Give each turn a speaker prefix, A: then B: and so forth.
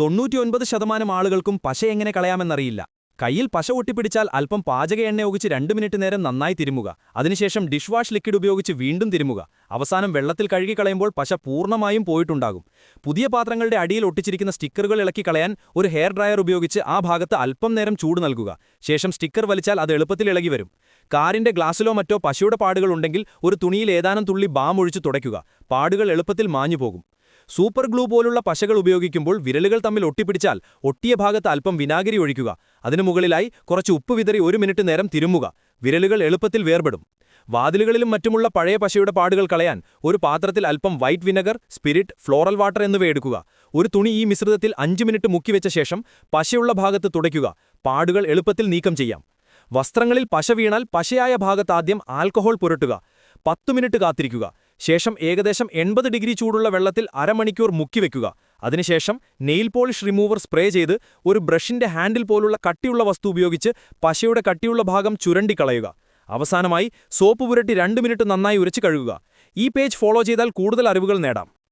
A: തൊണ്ണൂറ്റിയൊൻപത് ശതമാനം ആളുകൾക്കും പശ എങ്ങനെ കളയാമെന്നറിയില്ല. കയ്യിൽ പശ ഒട്ടിപ്പിടിച്ചാൽ അല്പം പാചക എണ്ണ ഒഴിച്ച് രണ്ട് മിനിറ്റ് നേരം നന്നായി തിരുമുക. അതിനുശേഷം ഡിഷ് വാഷ് ലിക്വിഡ് ഉപയോഗിച്ച് വീണ്ടും തിരുമുക. അവസാനം വെള്ളത്തിൽ കഴുകി കളയുമ്പോൾ പശ പൂർണമായും പോയിട്ടുണ്ടാകും. പുതിയ പാത്രങ്ങളുടെ അടിയിൽ ഒട്ടിച്ചിരിക്കുന്ന സ്റ്റിക്കറുകൾ ഇളക്കി കളയാൻ ഒരു ഹെയർ ഡ്രയർ ഉപയോഗിച്ച് ആ ഭാഗത്ത് അല്പം നേരം ചൂട് നൽകുക. ശേഷം സ്റ്റിക്കർ വലിച്ചാൽ അത് എളുപ്പത്തിൽ ഇളകി വരും. കാറിന്റെ ഗ്ലാസ്സിലോ മറ്റോ പശയുടെ പാടുകൾ ഉണ്ടെങ്കിൽ ഒരു തുണിയിൽ ഏതാനും തുള്ളി ബാം ഒഴിച്ച് തുടയ്ക്കുക. പാടുകൾ എളുപ്പത്തിൽ മാഞ്ഞു പോകും സൂപ്പർ ഗ്ലൂ പോലുള്ള പശകൾ ഉപയോഗിക്കുമ്പോൾ വിരലുകൾ തമ്മിൽ ഒട്ടിപ്പിടിച്ചാൽ ഒട്ടിയ ഭാഗത്ത് അല്പം വിനാഗിരി ഒഴിക്കുക. അതിനു മുകളിലായി കുറച്ച് ഉപ്പ് വിതറി ഒരു മിനിറ്റ് നേരം തിരുമ്മുക വിരലുകൾ എളുപ്പത്തിൽ വേർപെടും. വാതിലുകളിലും മറ്റുമുള്ള പഴയ പശയുടെ പാടുകൾ കളയാൻ ഒരു പാത്രത്തിൽ അല്പം white vinegar spirit floral water എന്നിവ എടുക്കുക. ഒരു തുണി ഈ മിശ്രിതത്തിൽ അഞ്ച് മിനിറ്റ് മുക്കിവെച്ച ശേഷം പശയുള്ള ഭാഗത്ത് തുടയ്ക്കുക. പാടുകൾ എളുപ്പത്തിൽ നീക്കം ചെയ്യാം. വസ്ത്രങ്ങളിൽ പശ വീണാൽ പശയായ ഭാഗത്താദ്യം ആൽക്കഹോൾ പുരട്ടുക. പത്തു മിനിറ്റ് കാത്തിരിക്കുക. ശേഷം ഏകദേശം എൺപത് ഡിഗ്രി ചൂടുള്ള വെള്ളത്തിൽ അരമണിക്കൂർ മുക്കിവെക്കുക അതിനുശേഷം നെയിൽ പോളിഷ് റിമൂവർ സ്പ്രേ ചെയ്ത് ഒരു ബ്രഷിന്റെ ഹാൻഡിൽ പോലുള്ള കട്ടിയുള്ള വസ്തു ഉപയോഗിച്ച് പശയുടെ കട്ടിയുള്ള ഭാഗം ചുരണ്ടിക്കളയുക. അവസാനമായി സോപ്പ് പുരട്ടി രണ്ട് മിനിറ്റ് നന്നായി ഉരച്ചു കഴുകുക. ഈ പേജ് ഫോളോ ചെയ്താൽ കൂടുതൽ അറിവുകൾ നേടാം.